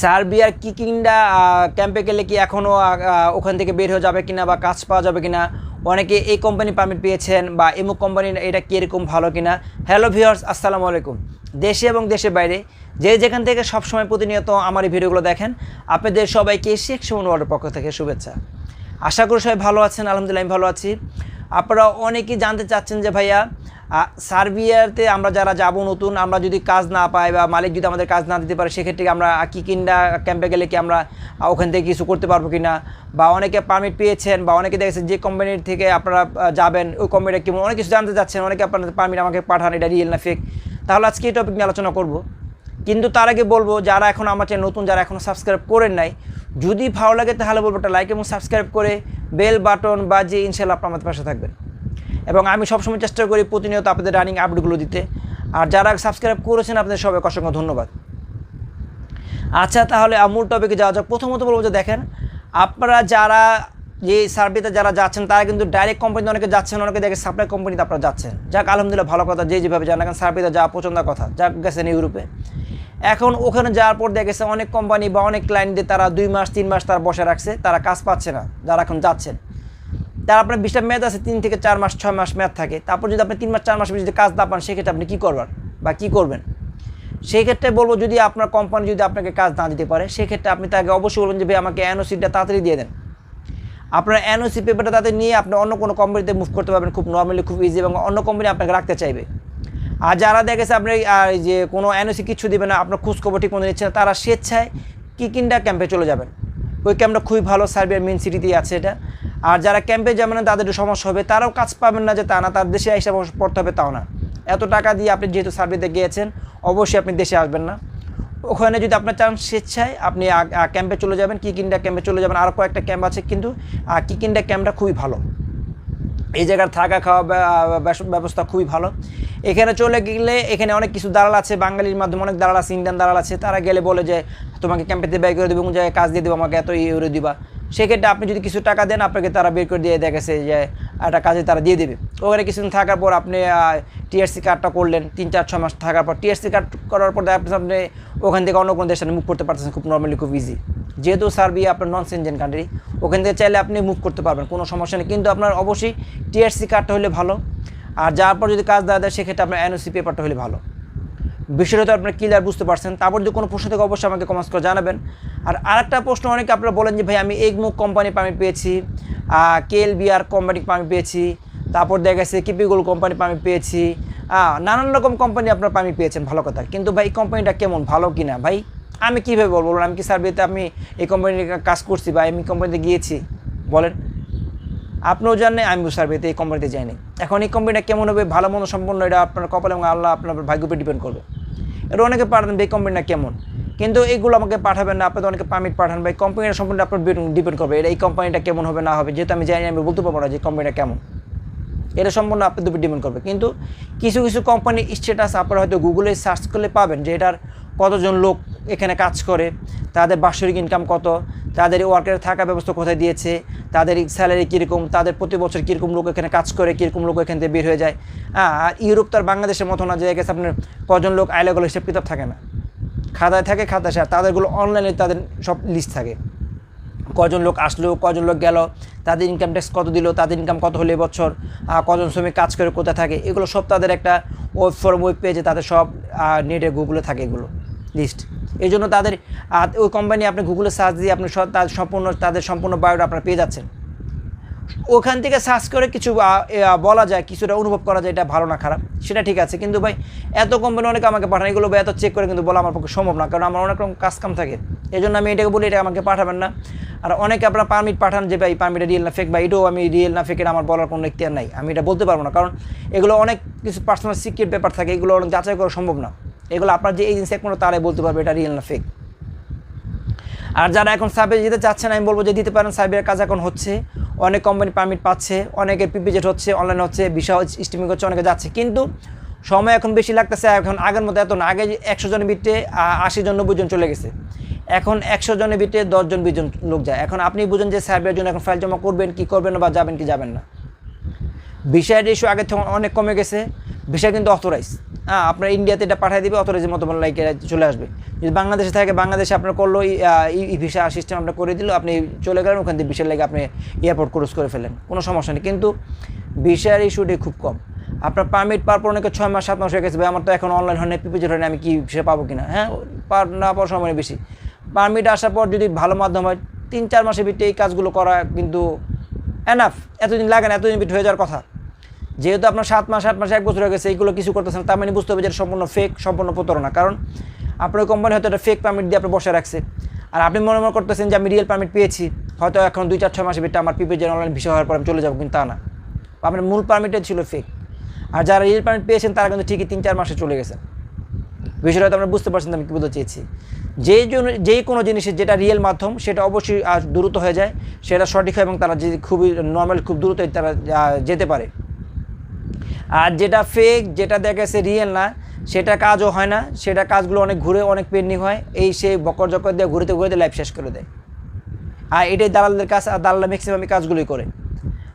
সার্বিয়ার কিকিংডা ক্যাম্পে গেলে কি এখনও ওখান থেকে বের হয়ে যাবে কিনা বা কাজ পাওয়া যাবে কিনা, অনেকে এই কোম্পানি পারমিট পেয়েছেন বা এমুক কোম্পানির এটা কীরকম ভালো কিনা। হ্যালো ভিউয়ার্স আসসালামু আলাইকুম। দেশে এবং দেশের বাইরে যে যেখান থেকে সবসময় প্রতিনিয়ত আমার এই ভিডিওগুলো দেখেন, আপনাদের সবাইকে শেখ সুমন ওয়ার্ল্ডের পক্ষ থেকে শুভেচ্ছা। আশা করি সবাই ভালো আছেন, আলহামদুলিল্লাহ আমি ভালো আছি। আপনারা অনেকেই জানতে চাচ্ছেন যে ভাইয়া সার্বিয়াতে আমরা যারা যাব নতুন, আমরা যদি কাজ না পাই বা মালিক যদি আমাদের কাজ না দিতে পারে, সেক্ষেত্রে আমরা কি কিনা ক্যাম্পে গেলে কি আমরা ওখান থেকে কিছু করতে পারব কি না বা অনেকে পারমিট পেয়েছেন বা অনেকে দেখেছেন যে কোম্পানির থেকে আপনারা যাবেন, ওই কোম্পানিটা কেমন অনেক কিছু জানতে চাচ্ছেন, অনেকে আপনাদের পারমিট আমাকে পাঠান, এটা রিয়েল না ফেক তাহলে আজকে এই টপিক নিয়ে আলোচনা করব। কিন্তু তার আগে বলব, যারা এখন আমার চ্যানেল নতুন, যারা এখনও সাবস্ক্রাইব করেন নাই, যদি ভালো লাগে তাহলে বলব একটা লাইক এবং সাবস্ক্রাইব করে বেল বাটন বা যে ইনশাল্লাহ আপনার আমাদের পাশে থাকবেন। এবং আমি সবসময় চেষ্টা করি প্রতিনিয়ত আপনাদের রানিং আপডেটগুলো দিতে। আর যারা সাবস্ক্রাইব করেছেন, আপনাদের সবাইকে অসংখ্য ধন্যবাদ। আচ্ছা তাহলে মূল টপিকে যাওয়া যাক। প্রথমত বলব যে দেখেন, আপনারা যারা যে সার্ভিসে যারা যাচ্ছেন, তারা কিন্তু ডাইরেক্ট কোম্পানিতে অনেকে যাচ্ছেন, অনেকে দেখে সাপ্লাই কোম্পানিতে আপনারা যাচ্ছেন। যাক, আলহামদুলিল্লাহ, ভালো কথা যে যেভাবে যান এখন সার্ভিসে যাওয়া পছন্দ কথা। যাক, গেছেন ইউরোপে। এখন ওখানে যাওয়ার পর দেখেছে অনেক কোম্পানি বা অনেক ক্লায়েন্টদের তারা দুই মাস, তিন মাস তারা বসে রাখছে, তারা কাজ পাচ্ছে না, যারা এখন যাচ্ছেন। তার আপনার বিশটা মেয়াদ আছে, তিন থেকে চার মাস, ছয় মাস মেয়াদ থাকে। তারপর যদি আপনি তিন মাস, চার মাস যদি কাজ না পান, সেক্ষেত্রে আপনি কী করবেন? বা কী করবেন? সেই ক্ষেত্রে বলব যদি আপনার কোম্পানি যদি আপনাকে কাজ না দিতে পারে, সেক্ষেত্রে আপনি তাকে অবশ্যই বলবেন যে, ভাই, আমাকে এনওসিটা তাড়াতাড়ি দিয়ে দেন। আপনার এনওসি পেপারটা তাদের নিয়ে আপনি অন্য কোনো কোম্পানিতে মুভ করতে পারবেন খুব নর্মালি খুব ইজি এবং অন্য কোম্পানি আপনাকে রাখতে চাইবে। আর যারা দেখেছে আপনি যে কোনো এনওসি কিছু দেবে না, আপনার খোঁজখবর ঠিক মতো নিচ্ছে না, তারা স্বেচ্ছায় কিকিন্ডা ক্যাম্পে চলে যাবেন। ওই ক্যাম্পটা খুবই ভালো, সার্বিয়ার মেন সিটিতেই আছে এটা। আর যারা ক্যাম্পে যাবেন না, তাদের সমস্যা হবে। তারাও কাজ পাবেন না যে তা না, তার দেশে এসে পড়তে হবে তাও না। এত টাকা দিয়ে আপনি যেহেতু সার্ভিতে গিয়েছেন, অবশ্যই আপনি দেশে আসবেন না। ওখানে যদি আপনার চান স্বেচ্ছায়, আপনি ক্যাম্পে চলে যাবেন কিকিন্ডা ক্যাম্পে চলে যাবেন। আরও কয়েকটা ক্যাম্প আছে কিন্তু কিকিন্ডা ক্যাম্পটা খুবই ভালো। এই জায়গার থাকা খাওয়া ব্যবস্থা খুবই ভালো। এখানে চলে গেলে এখানে অনেক কিছু দালাল আছে, বাঙালির মাধ্যমে অনেক দালাল আছে, ইন্ডিয়ান দালাল আছে। তারা গেলে বলে যে, তোমাকে ক্যাম্পেতে ব্যয় করে দেবে, কোন জায়গায় কাজ দিয়ে দেবো, আমাকে এত ইউরো দিবা। সেক্ষেত্রে আপনি যদি কিছু টাকা দেন, আপনাকে তারা বের করে দিয়ে দেখেছে যে, একটা কাজে তারা দিয়ে দেবে। ওখানে কিছুদিন থাকার পর আপনি টিআরসি কার্ডটা করলেন, তিন চার, ছয় মাস থাকার পর টিআরসি কার্ড করার পর আপনি আপনি ওখান থেকে অন্য কোনো দেশে মুভ করতে পারতেছেন খুব নর্মালি খুব ইজি যেহেতু সার্বিয়া আপনার নন সেনজেন কান্ট্রি ওখান থেকে চাইলে আপনি মুভ করতে পারবেন, কোনো সমস্যা নেই। কিন্তু আপনার অবশ্যই টিআরসি কার্ডটা হলে ভালো। আর যার পর যদি কাজ দেওয়া দেয় সেক্ষেত্রে আপনার এনওসি পেপারটা হলে ভালো। বিষয়টা তো আপনার ক্লিয়ার বুঝতে পারছেন। তারপর যদি কোনো প্রশ্ন থেকে অবশ্যই আমাকে কমেন্টস করে জানাবেন। আর আরেকটা প্রশ্ন অনেকে আপনারা বলেন যে ভাই আমি এগমুক কোম্পানি পারমিট পেয়েছি কেএল বিআর কোম্পানি পারমিট পেয়েছি তারপর দেখা গেছে কিপিগুল কোম্পানি পারমিট পেয়েছি নানান রকম কোম্পানি আপনার পারমিট পেয়েছেন ভালো কথা। কিন্তু ভাই কোম্পানিটা কেমন ভালো কি না ভাই আমি কীভাবে বলব? বলুন, আমি কি সার্ভেতে আমি এই কোম্পানির কাজ করছি বা আমি কোম্পানিতে গিয়েছি? বলেন। আপনিও জানেন আমি সার্ভেতে এই কোম্পানিতে যাইনি। এখন এই কোম্পানিটা কেমন হবে? ভালো মন্দ সম্পন্ন, এটা আপনার কপাল এবং আল্লাহ আপনার ভাগ্য উপর ডিপেন্ড করবে। এটা অনেকে পাঠান এই কোম্পানিটা কেমন? কিন্তু এইগুলো আমাকে পাঠাবেন না, আপনাদের অনেকে পারমিট পাঠান বা এই কোম্পানিটা সম্পূর্ণ আপনার ডিপেন্ড করবে। এটা এই কোম্পানিটা কেমন হবে, না হবে, যেহেতু আমি জানি আমি বলতে পারব না যে কোম্পানিটা কেমন। এটা সম্পূর্ণ আপনাদের উপর ডিপেন্ড করবে। কিন্তু কিছু কিছু কোম্পানির স্ট্যাটাস আপনারা হয়তো গুগলে সার্চ করলে পাবেন যে এটার কতজন লোক এখানে কাজ করে, তাদের বাৎসরিক ইনকাম কত তাদের ওয়ার্কের থাকা ব্যবস্থা কোথায় দিয়েছে? তাদের স্যালারি কীরকম? তাদের প্রতি বছর কীরকম লোক এখানে কাজ করে? কীরকম লোক এখান থেকে বের হয়ে যায়? হ্যাঁ আর ইউরোপ তো আর বাংলাদেশের মতো না যে গেছে আপনার কজন লোক আইলেগুলো হিসেব কিতাব থাকে না। খাতায় থাকে, খাতায় সার তাদেরগুলো অনলাইনে তাদের সব লিস্ট থাকে। কজন লোক আসলো, কজন লোক গেল, তাদের ইনকাম ট্যাক্স কত দিল, তাদের ইনকাম কত হলো এবছর কজন শ্রমিক কাজ করে কোথায় থাকে? এগুলো সব তাদের একটা ওয়েব ফর্ম ওয়েব পেজে তাদের সব নেটে গুগলে থাকে এগুলো লিস্ট এই জন্য তাদের ওই কোম্পানি আপনি গুগলে সার্চ দিয়ে আপনি সম্পূর্ণ, তাদের সম্পূর্ণ বায়োটা আপনারা পেয়ে যাচ্ছেন। ওখান থেকে সার্চ করে কিছু বলা যায়, কিছুটা অনুভব করা যায়, এটা ভালো না খারাপ, সেটা ঠিক আছে। কিন্তু ভাই, এত কোম্পানি অনেকে আমাকে পাঠান এগুলো এত চেক করে কিন্তু বলা আমার পক্ষে সম্ভব না, কারণ আমার অনেক রকম কাজ কাম থাকে। এই জন্য আমি এটাকে বলি এটা আমাকে পাঠাবেন না। আর অনেকে আপনারা পারমিট পাঠান যে, ভাই পারমিটটা রিয়েল না ফেক বা এটাও আমি রিয়েল না ফেকের আমার বলার কোনো ইখতিয়ার নাই। আমি এটা বলতে পারব না, কারণ এগুলো অনেক কিছু পার্সোনাল সিক্রেট ব্যাপার থাকে, এগুলো অনেক যাচাই করা সম্ভব না। এগুলো আপনার যে এজেন্সি একমাত্র তারাই বলতে পারবে এটা রিয়েল না ফেক আর যারা এখন সার্ভে যেতে চাচ্ছেন আমি বলব যে দিতে পারেন সার্ভের কাজ এখন হচ্ছে, অনেক কোম্পানি পারমিট পাচ্ছে, অনেকের পিপিজেট হচ্ছে অনলাইন হচ্ছে বিষয় স্টিমিং হচ্ছে, অনেকে যাচ্ছে। কিন্তু সময় এখন বেশি লাগতেছে, এখন আগের মতো এত না, আগে একশো জনের ভিতরে আশি জন, নব্বই জন চলে গেছে। এখন একশো জনের ভিতরে দশজন বিশ জন লোক যায়। এখন আপনি বুঝেন যে সার্ভের জন্য এখন ফাইল জমা করবেন, কি করবেন বা যাবেন, কি যাবেন না। ভিসার ইস্যু আগের থেকে অনেক কমে গেছে ভিসা কিন্তু অথরাইজ হ্যাঁ আপনার ইন্ডিয়াতে এটা পাঠিয়ে দিবে অথরাইজের মতো লাইক চলে আসবে। যদি বাংলাদেশে থাকে, বাংলাদেশে আপনার করল, ই ভিসা সিস্টেম আপনার করে দিল, আপনি চলে গেলেন, ওখান থেকে ভিসার লাগে আপনি এয়ারপোর্ট ক্রুজ করে ফেলেন কোনো সমস্যা নেই, কিন্তু ভিসার ইস্যুটি খুব কম। আপনার পারমিট পাওয়ার পর অনেকে ছয় মাস, সাত মাস হয়ে গেছে, ভাই, আমার তো এখন অনলাইন হয় না পিপিজের হয় আমি কি ভিসা পাবো কিনা? হ্যাঁ পার, না পাওয়ার সময় বেশি। পারমিট আসার পর যদি ভালো মাধ্যম হয়, তিন, চার মাসের ভিতরে এই কাজগুলো করা কিন্তু এনাফ এতদিন লাগে না, এতদিন ভিতরে হয়ে যাওয়ার কথা। যেহেতু আপনার সাত মাস, আট মাস, এক বছর হয়ে গেছে, এইগুলো কিছু করতেছেন, তার মানে বুঝতে হবে যে সম্পূর্ণ ফেক সম্পূর্ণ প্রতারণা। কারণ আপনার কোম্পানি হয়তো একটা ফেক পারমিট দিয়ে আপনি বসে রাখছে। আর আপনি মনে মনে করতেছেন যে আমি রিয়েল পারমিট পেয়েছি, হয়তো এখন দুই, চার, ছয় মাসের ভিতরে আমার পিপেজের অনলাইন ভিসা হওয়ার পর আমি চলে যাব, কিন্তু তা না। আপনার মূল পারমিটটা ছিল ফেক আর যারা রিয়েল পারমিট পেয়েছেন, তারা কিন্তু ঠিকই তিন, চার মাসে চলে গেছে। বিষয়টা হয়তো আমরা বুঝতে পারছেন, আমি কী বলতে চেয়েছি। যেই জন্য যেই কোনো জিনিসের যেটা রিয়েল মাধ্যম, সেটা অবশ্যই দ্রুত হয়ে যায়, সেটা সঠিক হয় এবং তারা যে খুবই নর্মাল খুব দ্রুতই তারা যেতে পারে। আর যেটা ফেক যেটা দেখে সে রিয়েল না, সেটা কাজও হয় না, সেটা কাজগুলো অনেক ঘুরে, অনেক পেন্ডিং হয়, এই সেই বকর জকর দিয়ে ঘুরেতে ঘুরেতে লাইফ শেষ করে দেয়। আর এটাই দালালদের কাজ, আর দালালরা ম্যাক্সিমাম কাজগুলোই করে।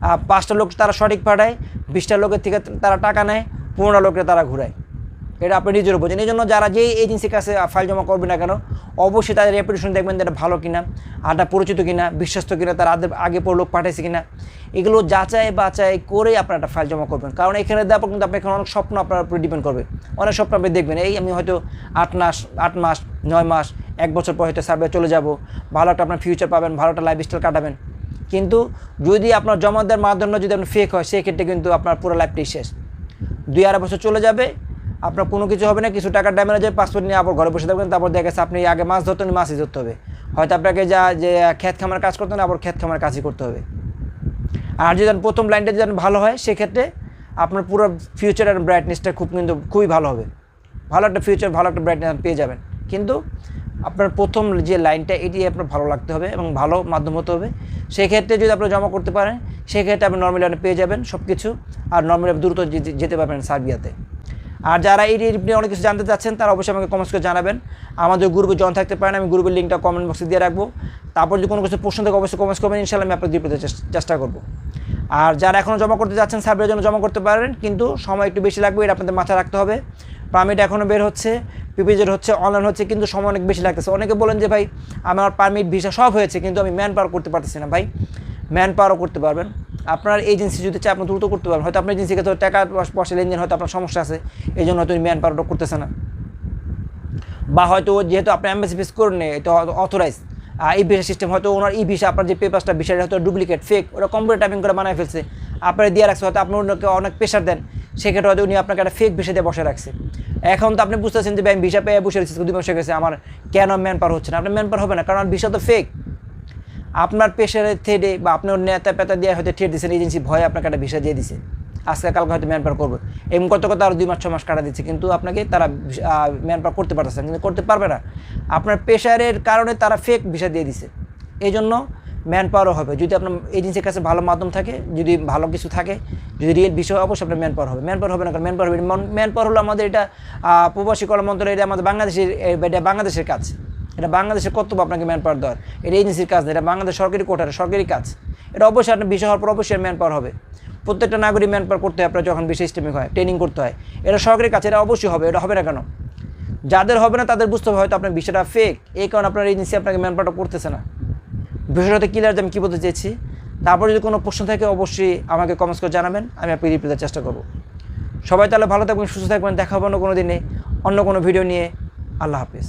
আর পাঁচটা লোক তারা সঠিক পাঠায়, বিশটা লোকের থেকে তারা টাকা নেয়, পনেরো লোকের তারা ঘুরায়। এটা আপনি নিজেরও বোঝেন এই জন্য যারা যেই এজেন্সির কাছে ফাইল জমা করবে না কেন, অবশ্যই তাদের রেপুটেশন দেখবেন এটা ভালো কিনা আরটা পরিচিত কিনা, বিশ্বস্ত কিনা, তার আগে আগে পর লোক পাঠাইছে কিনা, এগুলো যাচাই বাছাই করে আপনার একটা ফাইল জমা করবেন। কারণ এখানে দেওয়ার কিন্তু আপনি এখানে অনেক স্বপ্ন আপনার উপরে ডিপেন্ড করবে। অনেক স্বপ্ন আপনি দেখবেন, এই আমি হয়তো আট মাস আট মাস, নয় মাস, এক বছর পর হয়তো সার্ভে চলে যাব, ভালো একটা আপনার ফিউচার পাবেন, ভালো একটা লাইফ স্টাইল কাটাবেন। কিন্তু যদি আপনার জমা দেওয়ার মাধ্যমে যদি আপনার ফেক হয়, সেক্ষেত্রে কিন্তু আপনার পুরো লাইফটাই শেষ। দুই আড়াই বছর চলে যাবে আপনার কোনো কিছু হবে না, কিছু টাকা ড্যামেজ হবে পাসপোর্ট নিয়ে আবার ঘরে বসে থাকবেন, তারপর দেখা গেছে আপনি আগে মাছ ধরতেন মাছই ধরতে হবে। হয়তো আপনাকে যা, যে ক্ষেত খামার কাজ করতেন আবার ক্ষেত খামার কাজই করতে হবে। আর যদি প্রথম লাইনটা যদি ভালো হয়, সেক্ষেত্রে আপনার পুরো ফিউচার আর ব্রাইটনেসটা খুব কিন্তু খুবই ভালো হবে। ভালো একটা ফিউচার ভালো একটা ব্রাইটনেস পেয়ে যাবেন। কিন্তু আপনার প্রথম যে লাইনটা এটি আপনার ভালো লাগতে হবে এবং ভালো মাধ্যম হতে হবে। সেক্ষেত্রে যদি আপনি জমা করতে পারেন, সেক্ষেত্রে আপনি নর্মালি পেয়ে যাবেন সব কিছু আর নর্মালি দ্রুত যেতে পারবেন সার্বিয়াতে। আর যারা এই নিয়ে অনেক কিছু জানতে চাচ্ছেন, তারা অবশ্যই আমাকে কমেন্টস করে জানাবেন। আমাদের গ্রুপে জন থাকতে পারেন, আমি গ্রুপের লিঙ্কটা কমেন্ট বক্সে দিয়ে রাখব। তারপর যদি কোনো কিছু প্রশ্ন থাকে, অবশ্যই কমেন্টস করবেন ইনশাল্লাহ আমি আপনার দিয়ে পেতে চেষ্টা করব। আর যারা এখনও জমা করতে যাচ্ছেন সার্ভের জন্য জমা করতে পারেন, কিন্তু সময় একটু বেশি লাগবে, এটা আপনাদের মাথায় রাখতে হবে। পারমিট এখনও বের হচ্ছে পিপিজের হচ্ছে অনলাইন হচ্ছে, কিন্তু সময় অনেক বেশি লাগতেছে। অনেকে বলেন যে, ভাই, আমার পারমিট ভিসা সব হয়েছে, কিন্তু আমি ম্যান পাওয়ার করতে পারতেছি না। ভাই ম্যান পাওয়ারও করতে পারবেন। আপনার এজেন্সি যদি চায় আপনি দ্রুত করতে পারবেন। হয়তো আপনার এজেন্সিকে তো টাকা পয়সা লেনদেন, হয়তো আপনার সমস্যা আছে এই জন্য হয়তো ম্যান পাওয়ারটা করতেছে না। বা হয়তো যেহেতু আপনি অ্যাম্বাসি ফিস করে নেই এটা অথরাইজ ই ভিসা সিস্টেম হয়তো ওনার ই ভিসা আপনার যে পেপারসটা ভিসাটা হয়তো ডুপ্লিকেট ফেক ওরা কম্পিউটার টাইপিং করে বানায় ফেলছে। আপনার দিয়ে রাখছে, হয়তো আপনি অন্যকে অনেক প্রেশার দেন, সেক্ষেত্রে হয়তো উনি আপনাকে একটা ফেক ভিসা দিয়ে বসে রাখছে। এখন তো আপনি বুঝতেছেন যে আমি ভিসা পেয়ে বসে রয়েছি, দুই মাস গেছে, আমার কেন ম্যান পার হচ্ছে না? আপনার ম্যান পার হবে না, কারণ ভিসা তো ফেক আপনার প্রেশারের থ্রেডে বা আপনার নেতা পেতা দিয়ে হয়তো থ্রেড দিচ্ছেন এজেন্সি ভয়ে আপনাকে একটা ভিসা দিয়ে দিছে। আজকে কালকে হয়তো ম্যান পার করবে। এবং কত কত আরও দুই মাস ছ মাস কাটা দিচ্ছে, কিন্তু আপনাকে তারা ম্যান পার করতে পারতেছে কিন্তু করতে পারবে না। আপনার প্রেশারের কারণে তারা ফেক ভিসা দিয়ে দিছে। এই জন্য ম্যান পাওয়ারও হবে। যদি আপনার এজেন্সির কাছে ভালো মাধ্যম থাকে, যদি ভালো কিছু থাকে, যদি রিয়েল বিষয় অবশ্যই আপনার ম্যান পাওয়ার হবে। ম্যান পাওয়ার হবে না কারণ ম্যান পাওয়ার হবে ম্যান পাওয়ার হলো আমাদের এটা প্রবাসী কলা মন্ত্রণালয় এটা আমাদের বাংলাদেশের এটা বাংলাদেশের কাজ। এটা বাংলাদেশের কর্তব্য আপনাকে ম্যান পাওয়ার দেওয়ার। এটা এজেন্সির কাজ না, এটা বাংলাদেশ সরকারি কোটার, সরকারি কাজ। এটা অবশ্যই আপনার বিষয় হওয়ার পর অবশ্যই ম্যান পাওয়ার হবে। প্রত্যেকটা নাগরিক ম্যান পাওয়ার করতে হয় আপনার যখন বিশেষ স্টেমিং হয় ট্রেনিং করতে হয়। এটা সরকারি কাজ, এটা অবশ্যই হবে, এটা হবে না কেন? যাদের হবে না, তাদের বুঝতে হবে হয়তো আপনার বিষয়টা ফেক এই কারণে আপনার এজেন্সি আপনাকে ম্যান পাওয়ারটা করতেছে না। বিষয়টাতে ক্লিয়ার যে আমি কী বলতে চেয়েছি? তারপর যদি কোনো প্রশ্ন থাকে, অবশ্যই আমাকে কমেন্টস করে জানাবেন, আমি আপনি রিপ্লাই দেওয়ার চেষ্টা করব। সবাই তাহলে ভালো থাকবেন, সুস্থ থাকবেন, দেখা হবে অন্য কোনো দিনে, অন্য কোনো ভিডিও নিয়ে। আল্লাহ হাফিজ।